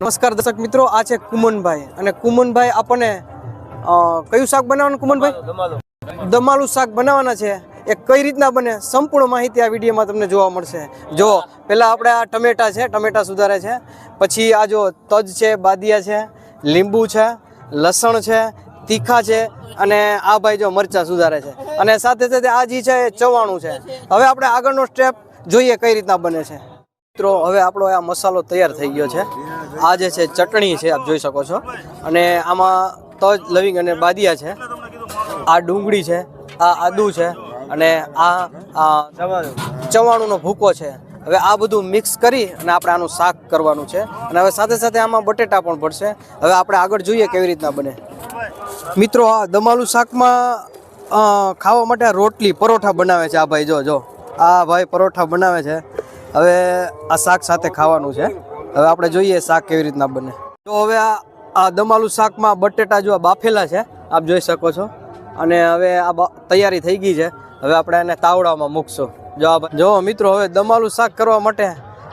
નમસ્કાર દર્શક મિત્રો આ છે કુમનભાઈ. અને કુમનભાઈ આપણને કયું શાક બનાવવાનું કુમનભાઈ? દમાલું શાક બનાવવાના છે. એ કઈ રીતના બને? સંપૂર્ણ માહિતી આ વિડીયોમાં તમને જોવા મળશે. જો પહેલાં આપણે આ ટમેટા છે ટમેટા સુધારે છે. પછી આ જો તજ છે બાદિયા છે લીંબુ છે લસણ છે તીખા છે અને આ ભાઈ જો મરચાં સુધારે છે. અને સાથે સાથે આ જે છે એ ચવાણું છે. હવે આપણે આગળનો સ્ટેપ જોઈએ કઈ રીતના બને છે. મિત્રો, હવે આપણો આ મસાલો તૈયાર થઈ ગયો છે. આ જે છે, ચટણી છે, આપ જોઈ શકો છો. અને આમાં તજ, લવિંગ અને બાદિયા છે. આ ડુંગળી છે, આ આદુ છે, અને આ ચવાણુંનો ભૂકો છે. હવે આ બધું મિક્સ કરી અને આપણે આનું શાક કરવાનું છે. અને હવે સાથે સાથે આમાં બટેટા પણ પડશે હવે આપણે આગળ જોઈએ કેવી રીતના બને. મિત્રો, આ દમાલું શાકમાં ખાવા માટે રોટલી પરોઠા બનાવે છે. આ ભાઈ, જો જો. આ ભાઈ પરોઠા બનાવે છે. હવે આ શાક સાથે ખાવાનું છે. હવે આપણે જોઈએ શાક કેવી રીતના બને. તો હવે આ આ દમાલું શાકમાં બટેટા જો બાફેલા છે આપ જોઈ શકો છો. અને હવે આ તૈયારી થઈ ગઈ છે. હવે આપણે એને તાવડામાં મૂકશું. જો જો મિત્રો હવે દમાલું શાક કરવા માટે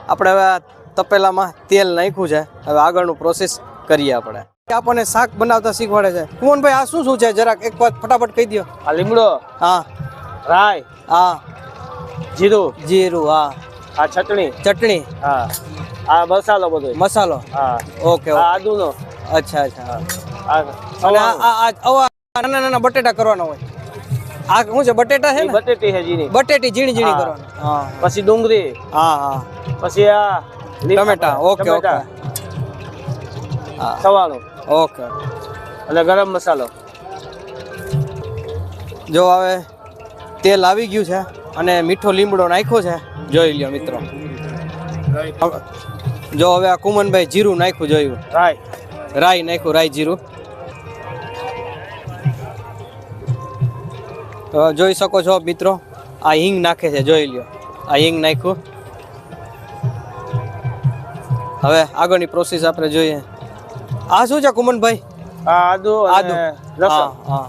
આપણે હવે આ તપેલામાં તેલ નાખ્યું છે. હવે આગળનું પ્રોસેસ કરીએ આપણે. આપણને શાક બનાવતા શીખવાડે છે. કુમનભાઈ આ શું શું છે? જરાક એક વાત ફટાફટ કહી દો આ લીમડો હા. રાય હા. જીરું. જીરું હા. આ ચટણી. ચટણી? હા. આ મસાલો બધો. મસાલો? હા. ઓકે આદુનો. અચ્છા અચ્છા. આ નાના નાના બટેટા કરવાના હોય. આ શું છે બટેટા છે ને? બટેટી છે જીની બટેટી ઝીણી ઝીણી. કરવાની. હા પછી ડુંગળી. હા હા. પછી આ ટમેટા. Okay okay. હા. સવાણું ઓકે. અને ગરમ મસાલો. જો હવે તેલ આવી ગયું છે અને મીઠો લીમડો નાખ્યો છે. જોઈ લ્યો મિત્રો. જો હવે આ કુમનભાઈ જીરું નાખ્યું જોયું. રાય. રાય નાખ્યું રાય જીરું. જોઈ શકો છો મિત્રો આ હિંગ નાખે છે જોઈ લ્યો. આ હિંગ નાખ્યું. હવે આગળની પ્રોસેસ આપણે જોઈએ. આ શું છે કુમનભાઈ? આદુ આદુ. હા હા.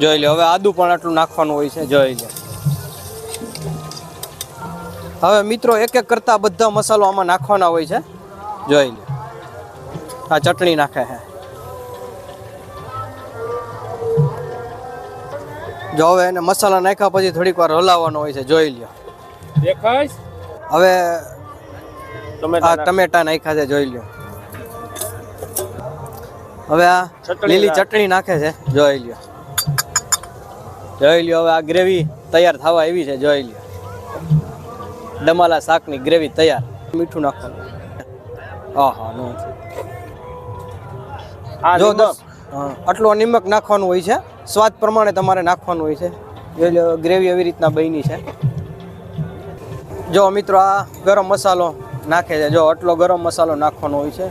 જોઈ લ્યો હવે આદુ પણ આટલું નાખવાનું હોય છે જોઈ લ્યો. હવે મિત્રો એક એક કરતા બધા મસાલો આમાં નાખવાના હોય છે. જોઈ લ્યો આ ચટણી નાખે છે. જો હવે એને મસાલા નાખ્યા પછી થોડીક વાર હલાવવાનો હોય છે. જોઈ લ્યો હવે આ ટમેટા ટમેટા નાખ્યા છે જોઈ લ્યો હવે આ લીલી ચટણી નાખે છે જોઈ લ્યો જોઈ લ્યો હવે આ ગ્રેવી તૈયાર થવા આવી છે જોઈ લ્યો દમાલા શાકની ગ્રેવી તૈયાર. મીઠું નાખવાનું. હા નો આ જો. દસ હા, નિમક નાખવાનું હોય છે. સ્વાદ પ્રમાણે તમારે નાખવાનું હોય છે. જોઈ લો ગ્રેવી એવી રીતના બની છે. જો મિત્રો આ ગરમ મસાલો નાખે છે. જો આટલો ગરમ મસાલો નાખવાનો હોય છે.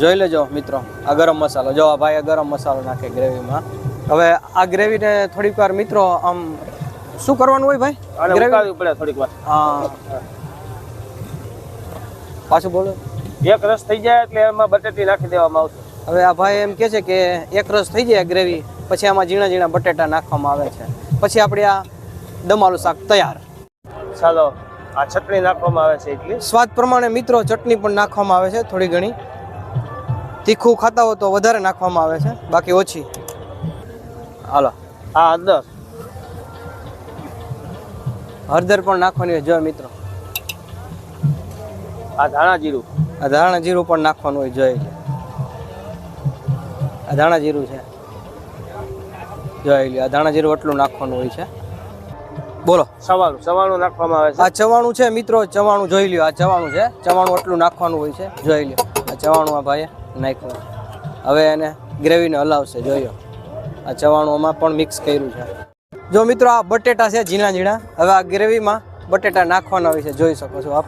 જોઈ લેજો મિત્રો આ ગરમ મસાલો. જો આ ભાઈ આ ગરમ મસાલો નાખે ગ્રેવીમાં. હવે આ ગ્રેવીને થોડીક વાર મિત્રો આમ શું કરવાનું હોય ભાઈ? ગ્રેવી? પડે થોડીક વાર. હા. પાછું બોલો. એક રસ થઈ જાય એટલે એમાં બટેટી નાખી દેવામાં આવશે. હવે આ ભાઈ એમ કે છે કે એક રસ થઈ જાય ગ્રેવી પછી આમાં ઝીણા ઝીણા બટેટા નાખવામાં આવે છે. પછી આપણે આ દમાલું શાક તૈયાર. ચાલો આ ચટણી નાખવામાં આવે છે એટલી. સ્વાદ પ્રમાણે મિત્રો ચટણી પણ નાખવામાં આવે છે થોડી ઘણી. તીખું ખાતા હો તો વધારે નાખવામાં આવે છે બાકી ઓછી. હાલો. આ હળદર. હળદર પણ નાખવાની હોય જો મિત્રો. આ ધાણા જીરું. આ ધાણા જીરું પણ નાખવાનું હોય જોઈ લે આ ધાણા જીરું છે. જોઈ લે આ ધાણા જીરું એટલું નાખવાનું હોય છે. બોલો. સવાણું સવાણું નાખવામાં આવે છે. આ ચવાણું છે મિત્રો ચવાણું જોઈ લ્યો આ ચવાણું છે. ચવાણું એટલું નાખવાનું હોય છે જોઈ લ્યો. આ ચવાણું આ ભાઈએ નાખ્યું. હવે એને ગ્રેવીને હલાવશે જોયો આ ચવાણુંમાં પણ મિક્સ કર્યું છે. જો મિત્રો આ બટેટા છે ઝીણા ઝીણા. હવે આ ગ્રેવીમાં બટેટા નાખવાના હોય છે જોઈ શકો છો આપ.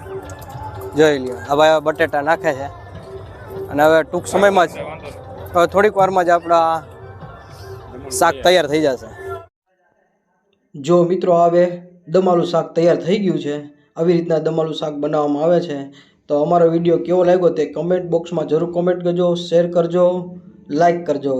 જોઈ લ્યો. આ બટેટા નાખે છે. અને હવે ટૂંક સમયમાં જ, હવે થોડીક વારમાં જ આપણા શાક તૈયાર થઈ જશે. જો મિત્રો આવે, દમાલું શાક તૈયાર થઈ ગયું છે, આવી રીતના દમાલું શાક બનાવવામાં આવે છે, તો અમારો વીડિયો કેવો લાગ્યો તે કમેન્ટ બોક્સમાં જરૂર કોમેન્ટ કરજો શેર કરજો લાઈક કરજો.